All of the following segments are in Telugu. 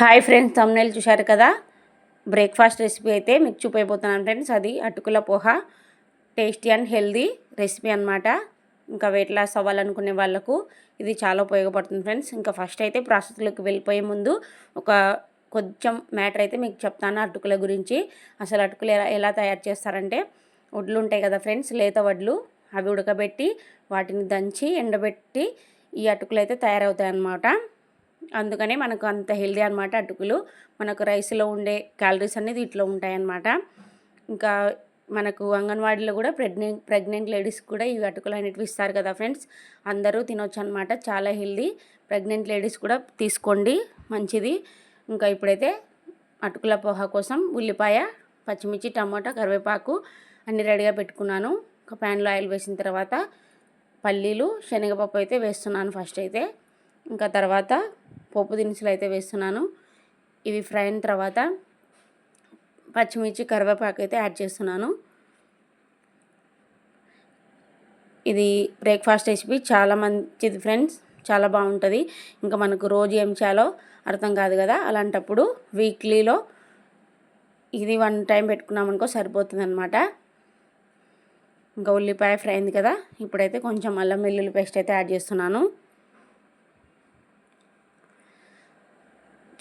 హాయ్ ఫ్రెండ్స్ తమ్నేల్ చూశారు కదా? బ్రేక్ఫాస్ట్ రెసిపీ అయితే మీకు చూపైపోతున్నాను ఫ్రెండ్స్. అది అటుకుల poha tasty and healthy recipe అనమాట ఇంకా వెయిట్ లాస్ అవ్వాలనుకునే వాళ్ళకు ఇది చాలా ఉపయోగపడుతుంది ఫ్రెండ్స్. ఇంకా ఫస్ట్ అయితే ప్రాసెస్లోకి వెళ్ళిపోయే ముందు ఒక కొంచెం మ్యాటర్ అయితే మీకు చెప్తాను అటుకుల గురించి. అసలు అటుకులు ఎలా ఎలా తయారు చేస్తారంటే వడ్లు ఉంటాయి కదా ఫ్రెండ్స్ లేత వడ్లు. అవి ఉడకబెట్టి వాటిని దంచి ఎండబెట్టి ఈ అటుకులు అయితే తయారవుతాయి అన్నమాట అందుకనే మనకు అంత హెల్దీ అనమాట అటుకులు. మనకు రైస్లో ఉండే క్యాలరీస్ అనేది ఇట్లా ఉంటాయన్నమాట. ఇంకా మనకు అంగన్వాడీలో కూడా ప్రెగ్నెంట్ ప్రెగ్నెంట్ లేడీస్ కూడా ఈ అటుకులు అనేటివి ఇస్తారు కదా ఫ్రెండ్స్. అందరూ తినొచ్చు అనమాట చాలా హెల్దీ. ప్రెగ్నెంట్ లేడీస్ కూడా తీసుకోండి. మంచిది. ఇంకా ఇప్పుడైతే అటుకుల పోహ కోసం ఉల్లిపాయ పచ్చిమిర్చి టమాటా కరివేపాకు అన్ని రెడీగా పెట్టుకున్నాను. ఒక ప్యాన్లో ఆయిల్ వేసిన తర్వాత పల్లీలు శనగపప్పు అయితే వేస్తున్నాను ఫస్ట్ అయితే. ఇంకా తర్వాత పోపు దినుసులు అయితే వేస్తున్నాను. ఇవి ఫ్రై అయిన తర్వాత పచ్చిమిర్చి కరివేపాకు అయితే యాడ్ చేస్తున్నాను. ఇది బ్రేక్ఫాస్ట్ రెసిపీ. చాలా మంచిది ఫ్రెండ్స్. చాలా బాగుంటుంది. ఇంకా మనకు రోజు ఏం చేయాలో అర్థం కాదు కదా. అలాంటప్పుడు వీక్లీలో ఇది వన్ టైం పెట్టుకున్నామనుకో సరిపోతుంది అనమాట ఇంకా ఉల్లిపాయ ఫ్రై అయింది కదా. ఇప్పుడైతే కొంచెం అల్లం వెల్లుల్లి పేస్ట్ అయితే యాడ్ చేస్తున్నాను.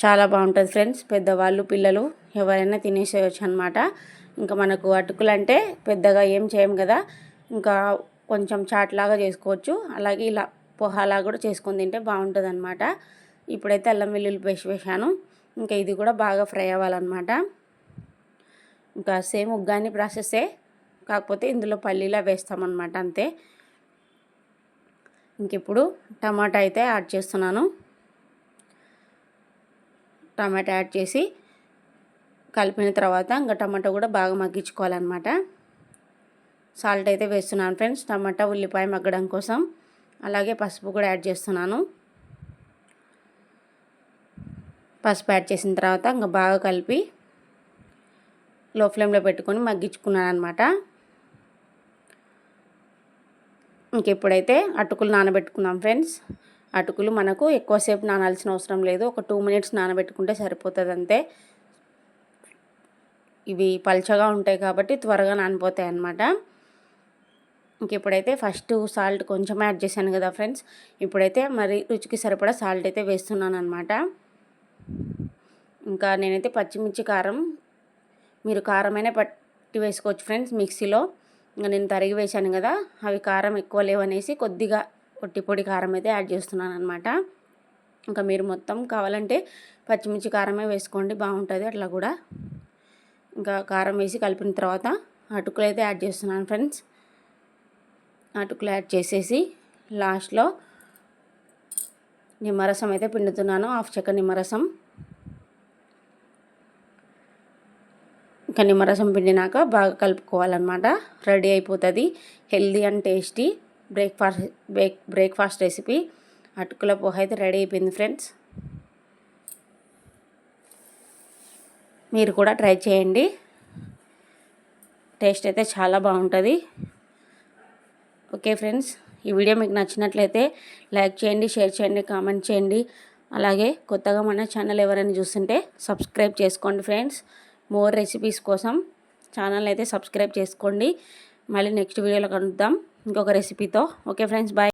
చాలా బాగుంటుంది ఫ్రెండ్స్. పెద్దవాళ్ళు పిల్లలు ఎవరైనా తినేసేయచ్చు అనమాట ఇంకా మనకు అటుకులు అంటే పెద్దగా ఏం చేయం కదా. ఇంకా కొంచెం చాట్ లాగా చేసుకోవచ్చు. అలాగే ఇలా పొహాలా కూడా చేసుకొని తింటే బాగుంటుంది అనమాట ఇప్పుడైతే అల్లం వెల్లుల్లి పేస్ట్ వేసాను ఇంకా ఇది కూడా బాగా ఫ్రై అవ్వాలన్నమాట. ఇంకా సేమ్ ఉగ్గాని ప్రాసెసే. కాకపోతే ఇందులో పల్లీలా వేస్తామన్నమాట అంతే. ఇంక ఇప్పుడు టమాటా అయితే యాడ్ చేస్తున్నాను. టమాటా యాడ్ చేసి కలిపిన తర్వాత ఇంకా టమాటా కూడా బాగా మగ్గించుకోవాలన్నమాట. సాల్ట్ అయితే వేస్తున్నాను ఫ్రెండ్స్. టమాటా ఉల్లిపాయ మగ్గడం కోసం. అలాగే పసుపు కూడా యాడ్ చేస్తున్నాను. పసుపు యాడ్ చేసిన తర్వాత ఇంకా బాగా కలిపి లో ఫ్లేమ్లో పెట్టుకొని మగ్గించుకున్నాను అనమాట ఇంకెప్పుడైతే అటుకులు నానబెట్టుకున్నాం ఫ్రెండ్స్. అటుకులు మనకు ఎక్కువసేపు నానాల్సిన అవసరం లేదు. ఒక టూ మినిట్స్ నానబెట్టుకుంటే సరిపోతుంది అంతే ఇవి పల్చగా ఉంటాయి కాబట్టి త్వరగా నానిపోతాయి అన్నమాట. ఇంక ఇప్పుడైతే ఫస్ట్ సాల్ట్ కొంచెం యాడ్ చేశాను కదా ఫ్రెండ్స్. ఇప్పుడైతే మరి రుచికి సరిపడా సాల్ట్ అయితే వేస్తున్నాను అనమాట ఇంకా నేనైతే పచ్చిమిర్చి కారం మీరు కారమైనా పట్టి వేసుకోవచ్చు ఫ్రెండ్స్ మిక్సీలో. ఇంకా నేను తరిగి వేశాను కదా అవి కారం ఎక్కువ లేవనేసి కొద్దిగా పొట్టి పొడి కారం అయితే యాడ్ చేస్తున్నాను అనమాట ఇంకా మీరు మొత్తం కావాలంటే పచ్చిమిర్చి కారమే వేసుకోండి బాగుంటుంది అట్లా కూడా. ఇంకా కారం వేసి కలిపిన తర్వాత అటుకులు అయితే యాడ్ చేస్తున్నాను ఫ్రెండ్స్. అటుకులు యాడ్ చేసేసి లాస్ట్లో నిమ్మరసం అయితే పిండుతున్నాను హాఫ్ చెక్క నిమ్మరసం. ఇంకా నిమ్మరసం పిండినాక బాగా కలుపుకోవాలన్నమాట. రెడీ అయిపోతుంది healthy and tasty. Breakfast break breakfast recipe. అటుకుల పోహ అయితే రెడీ అయిపోయింది ఫ్రెండ్స్. మీరు కూడా ట్రై చేయండి. టేస్ట్ అయితే చాలా బాగుంటుంది. ఓకే ఫ్రెండ్స్ ఈ వీడియో మీకు నచ్చినట్లయితే లైక్ చేయండి షేర్ చేయండి కామెంట్ చేయండి. అలాగే కొత్తగా మన ఛానల్ ఎవరైనా చూస్తుంటే సబ్స్క్రైబ్ చేసుకోండి ఫ్రెండ్స్. మోర్ రెసిపీస్ కోసం ఛానల్ అయితే సబ్స్క్రైబ్ చేసుకోండి. మళ్ళీ నెక్స్ట్ వీడియోలో కలుద్దాం. ఇంకొక రెసిపీతో ఓకే ఫ్రెండ్స్ బాయ్